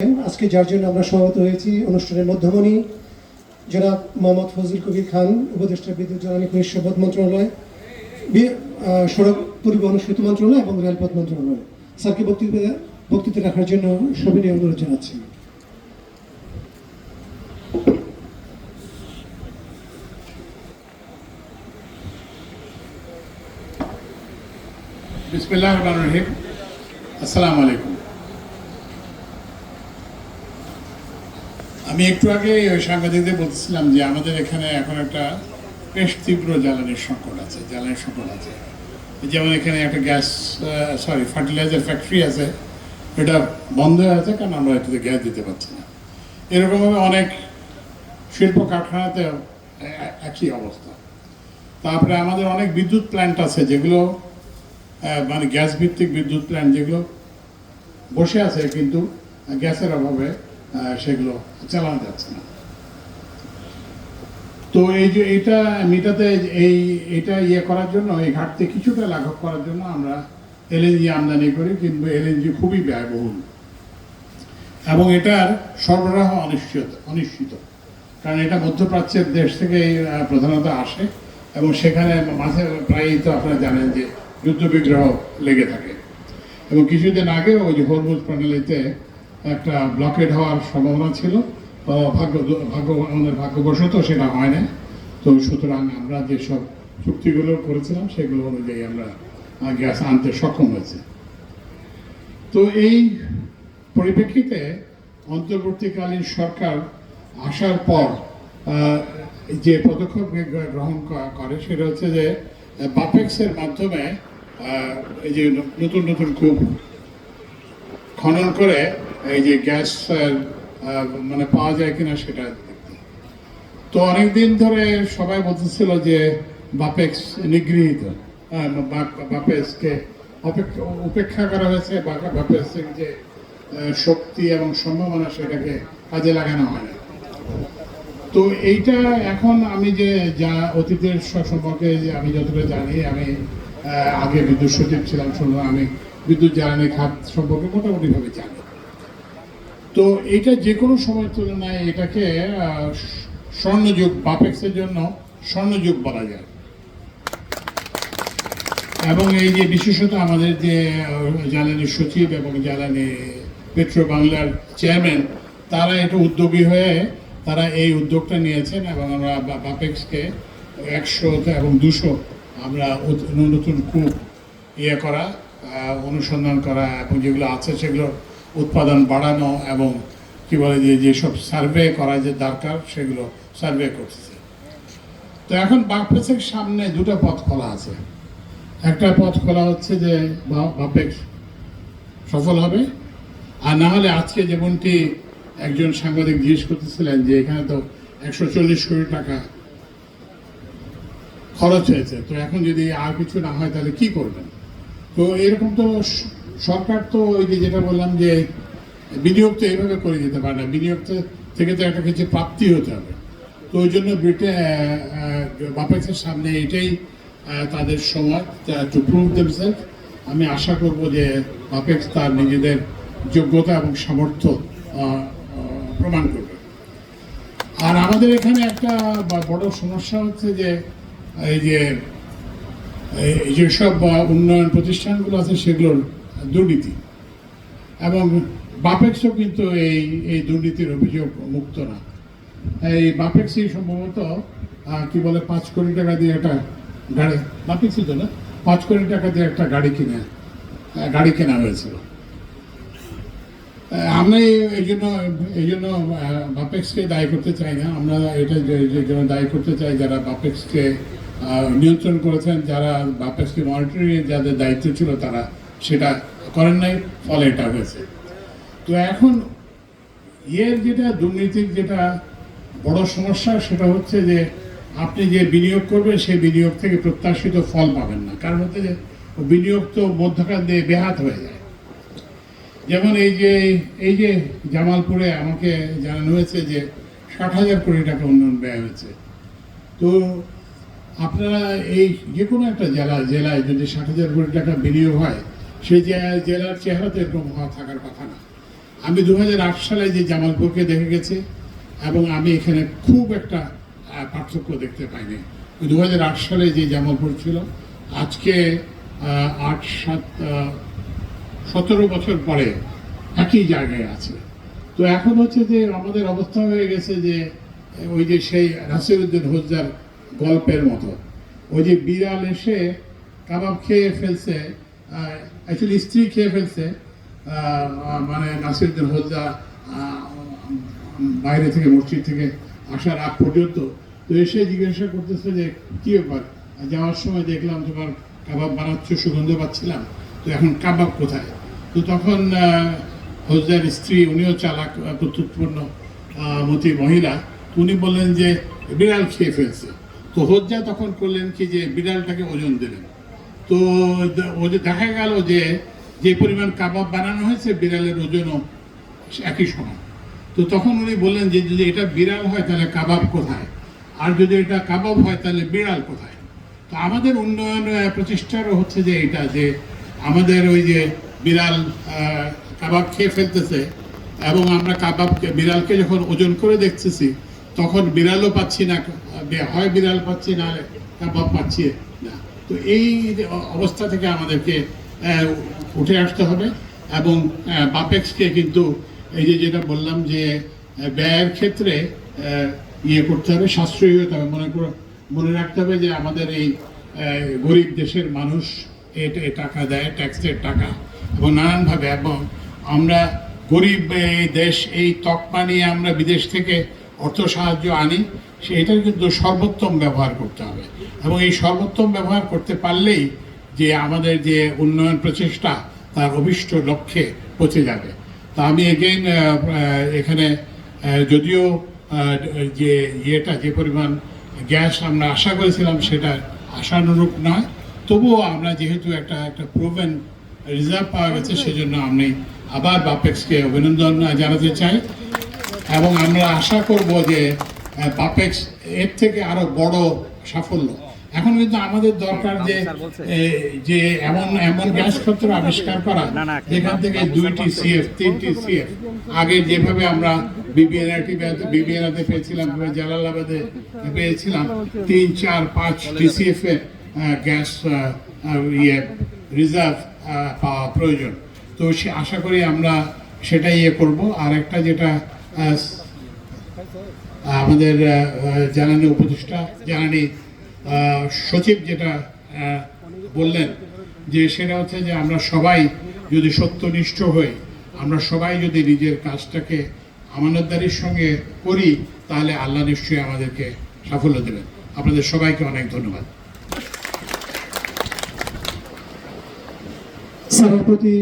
আজকে যার জন্য আমরা সমবেত হয়েছি অনুষ্ঠানের মধ্যমণি, জনাব মোহাম্মদ ফজল কবির খান, উপদেষ্টা বিদ্যুৎ জ্বালানি খনিজ সম্পদ মন্ত্রণালয় সড়ক পরিবহন সেতু মন্ত্রণালয় এবং রেলপথ মন্ত্রণালয়। স্যারকে বক্তব্য বক্তৃতা রাখার জন্য সবিনয় অনুরোধ জানাচ্ছি। বিসমিল্লাহ রহিম। আসসালামু আলাইকুম। আমি একটু আগে ওই সাংবাদিকদের বলতেছিলাম যে আমাদের এখানে এখন একটা বেশ তীব্র জ্বালানির সংকট আছে, জ্বালানির সংকট আছে। যেমন এখানে একটা গ্যাস সরি ফার্টিলাইজার ফ্যাক্টরি আছে। এটা বন্ধ হয়ে আছে কারণ আমরা এটাতে গ্যাস দিতে পারছি না। এরকমভাবে অনেক শিল্প কারখানাতে একই অবস্থা। তারপরে আমাদের অনেক বিদ্যুৎ প্ল্যান্ট আছে যেগুলো মানে গ্যাস ভিত্তিক বিদ্যুৎ প্ল্যান্ট যেগুলো বসে আছে কিন্তু গ্যাসের অভাবে সেগুলো চালানো যাচ্ছে না। তো এই যে এটা মিটাতে এই, এটা ইয়ে করার জন্য, এই ঘাটতি কিছুটা লাঘব করার জন্য আমরা এলএনজি আমদানি করি, কিন্তু এলএনজি খুবই ব্যয়বহুল। এবং এটার সরবরাহ অনিশ্চিত অনিশ্চিত। কারণ এটা মধ্যপ্রাচ্যের দেশ থেকে প্রধানত আসে, এবং সেখানে মাঝে প্রায়ই তো আপনারা জানেন যে যুদ্ধ বিগ্রহ লেগে থাকে। এবং কিছুদিন আগে ওই যে হরমুজ প্রণালীতে একটা ব্লকেড হওয়ার সম্ভাবনা ছিল ভাগ্য ভাগ্য, আমাদের ভাগ্যবশত সেটা হয় না তো সুতরাং আমরা যেসব চুক্তিগুলো করেছিলাম, সেগুলো অনুযায়ী আমরা গ্যাস আনতে সক্ষম হয়েছে। তো এই পরিপ্রেক্ষিতে অন্তর্বর্তীকালীন সরকার আসার পর যে পদক্ষেপ গ্র- গ্রহণ করে, সেটা হচ্ছে যে বাপেক্সের মাধ্যমে এই যে নতুন নতুন কূপ খনন করে এই যে গ্যাস মানে পাওয়া যায় কিনা সেটা তো অনেকদিন ধরে সবাই বলতেছিল যে বাপেক্স নিগৃহীত। বা- বাপেক্সকে উপেক্ষা করা হয়েছে বাপেক্সের যে শক্তি এবং সম্ভাবনা সেটাকে কাজে লাগানো হয় না। তো এইটা এখন আমি যে, যা অতীতের সম্পর্কে যে আমি যতটা জানি, আমি আগে বিদ্যুৎ সচিব ছিলাম শুনলাম আমি বিদ্যুৎ জ্বালানি খাত সম্পর্কে মোটামুটিভাবে জানি। তো এটা যে কোনো সময়ের তুলনায় এটাকে স্বর্ণযুগ, বাপেক্সের জন্য স্বর্ণযুগ বলা যায়। এবং এই যে বিশেষত আমাদের যে জ্বালানি সচিব এবং জ্বালানি পেট্রো বাংলার চেয়ারম্যান, তারা এটা উদ্যোগী হয়ে তারা এই উদ্যোগটা নিয়েছেন এবং আমরা বাপেক্সকে একশো এবং দুশো আমরা নতুন কূপ ইয়ে করা অনুসন্ধান করা এবং যেগুলো আছে সেগুলো উৎপাদন বাড়ানো এবং কি বলে যে, যেসব সার্ভে করা যে দরকার, সেগুলো সার্ভে করতেছে। তো এখন বাপেক্সের সামনে দুটো পথ খোলা আছে। একটা পথ খোলা হচ্ছে যে বাপেক্স সফল হবে। আর না হলে আজকে যেমনটি একজন সাংবাদিক জিজ্ঞেস করতেছিলেন যে, এখানে তো একশো চল্লিশ কোটি টাকা খরচ হয়েছে। তো এখন যদি আর কিছু না হয়, তাহলে কি করবেন? তো এরকম তো সরকার তো ওই যে যেটা বললাম যে বিনিয়োগ তো এইভাবে করে দিতে পারে না। বিনিয়োগ থেকে তো একটা কিছু প্রাপ্তি হতে হবে। তো ওই জন্য ব্রিটেন বাপেক্সের সামনে এটাই তাদের সময় প্রুভ আমি আশা করব যে বাপেক্স তার নিজেদের যোগ্যতা এবং সামর্থ্য প্রমাণ করবে। আর আমাদের এখানে একটা বড় সমস্যা হচ্ছে যে, এই যে যেসব উন্নয়ন প্রতিষ্ঠানগুলো আছে সেগুলোর দুর্নীতি। এবং বাপেক্সও কিন্তু এই এই দুর্নীতির অভিযোগ মুক্ত না। এই বাপেক্সই সম্ভবত কি বলে, পাঁচ কোটি টাকা দিয়ে একটা গাড়ি বাপেক্সই তো না, পাঁচ কোটি টাকা দিয়ে একটা গাড়ি কিনে গাড়ি কেনা হয়েছিল। আমি এই- জন্য, এই জন্য বাপেক্সকে দায়ী করতে চাই না। আমরা এটা যে জন্য দায়ী করতে চাই, যারা বাপেক্সকে নিয়ন্ত্রণ করেছেন, যারা বাপেক্সকে মনিটরিং যাদের দায়িত্ব ছিল তারা, সেটা করেন নাই, ফলে এটা হয়েছে। তো এখন ইয়ের যেটা, দুর্নীতির যেটা বড় সমস্যা, সেটা হচ্ছে যে আপনি যে বিনিয়োগ করবেন, সেই বিনিয়োগ থেকে প্রত্যাশিত ফল পাবেন না। কারণ হচ্ছে যে বিনিয়োগ তো মধ্যকার দিয়ে বেহাত হয়ে যায়। যেমন এই যে এই যে জামালপুরে আমাকে জানানো হয়েছে যে ষাট হাজার কোটি টাকা উন্নয়ন ব্যয় হয়েছে। তো আপনারা এই যে কোনো একটা জেলা, জেলায় যদি ষাট হাজার কোটি টাকা বিনিয়োগ হয় সেই জেলার চেহারা তো এরকম হওয়া থাকার কথা না। আমি দু হাজার আট সালে যে জামালপুরকে দেখে গেছি এবং আমি এখানে খুব একটা পার্থক্য দেখতে পাইনি। দু হাজার আট সালে যে জামালপুর ছিল, আজকে আট সাত সতেরো বছর পরে একই জায়গায় আছে। তো এখন হচ্ছে যে আমাদের অবস্থা হয়ে গেছে যে, ওই যে সেই নাসিরুদ্দিন হোজ্জার গল্পের মতো। ওই যে বিড়াল এসে কাবাব খেয়ে ফেলছে অ্যাকচুয়ালি স্ত্রী খেয়ে ফেলছে মানে হোজ্জা আহ, বাইরে থেকে মসজিদ থেকে আসার আগ পর্যন্ত। তো এসে জিজ্ঞাসা করতেছে যে কি ব্যাপার? যাওয়ার সময় দেখলাম তোমার কাবাব বানাচ্ছ সুগন্ধ পাচ্ছিলাম তো এখন কাবাব কোথায়? তো তখন আহ, হোজ্জার স্ত্রী উনিও চালাক প্রত্যুৎপন্ন মতি মহিলা উনি বললেন যে বিড়াল খেয়ে ফেলছে। তো হোজ্জা তখন করলেন কি যে বিড়ালটাকে ওজন দিলেন। তো দে- ও যে দেখা গেল যে যে পরিমাণ কাবাব বানানো হয়েছে বিড়ালের ওজনও একই সমান। তো তখন উনি বললেন যে, যদি এটা বিড়াল হয় তাহলে কাবাব কোথায়? আর যদি এটা কাবাব হয় তাহলে বিড়াল কোথায়? তো আমাদের উন্নয়ন প্রচেষ্টারও হচ্ছে যে এটা, যে আমাদের ওই যে বিড়াল কাবাব খেয়ে ফেলতেছে এবং আমরা কাবাবকে, বিড়ালকে যখন ওজন করে দেখতেছি, তখন বিড়ালও পাচ্ছি না হয় বিড়াল পাচ্ছি না, কাবাব পাচ্ছি। তো এই অবস্থা থেকে আমাদেরকে উঠে আসতে হবে এবং বাপেক্সকে কিন্তু এই যে যেটা বললাম যে ব্যয়ের ক্ষেত্রে ইয়ে করতে হবে, সাশ্রয়ী হতে হবে। মনে করো মনে রাখতে হবে যে আমাদের এই গরিব দেশের মানুষ এ- এ টাকা দেয়, ট্যাক্সের টাকা এবং নানানভাবে এবং আমরা গরিব এই দেশ, এই তকমা নিয়ে আমরা বিদেশ থেকে অর্থ সাহায্য আনি সেটার কিন্তু সর্বোত্তম ব্যবহার করতে হবে। এবং এই সর্বোত্তম ব্যবহার করতে পারলেই যে আমাদের যে উন্নয়ন প্রচেষ্টা, তার অভিষ্ট লক্ষ্যে পৌঁছে যাবে। তা আমি এগেইন এখানে যদিও যে ইয়েটা, যে পরিমাণ গ্যাস আমরা আশা করেছিলাম, সেটা আশানুরূপ নয়। তবুও আমরা যেহেতু একটা একটা প্রুভেন রিজার্ভ পাওয়া গেছে, সেজন্য আমি আবার বাপেক্সকে অভিনন্দন জানাতে চাই। এবং আমরা আশা করব যে আহ, বাপেক্স এর থেকে আরও বড় সাফল্য। এখন কিন্তু আমাদের দরকার যে যে এমন এমন গ্যাস ক্ষেত্র আবিষ্কার করা যেখান থেকে দুইটি সিএফ তিনটি সিএফ আগে যেভাবে আমরা বিবিএনআইটি বিবিএনআতে পেয়েছিলাম জালালাবাদে পেয়েছিলাম তিন চার পাঁচ টিসিএফ এর গ্যাস ইয়ে রিজার্ভ পাওয়া প্রয়োজন। তো সে আশা করি আমরা সেটাই ইয়ে করব। আর একটা যেটা আমাদের জ্বালানি উপদেষ্টা আহ, সচিব যেটা বললেন যে সেটা হচ্ছে যে আমরা সবাই যদি সত্যনিষ্ঠ হই আমরা সবাই যদি নিজের কাজটাকে আমানতদারির সঙ্গে করি তাহলে আল্লাহ নিশ্চয়ই আমাদেরকে সাফল্য দেবেন। আপনাদের সবাইকে অনেক ধন্যবাদ। প্রতি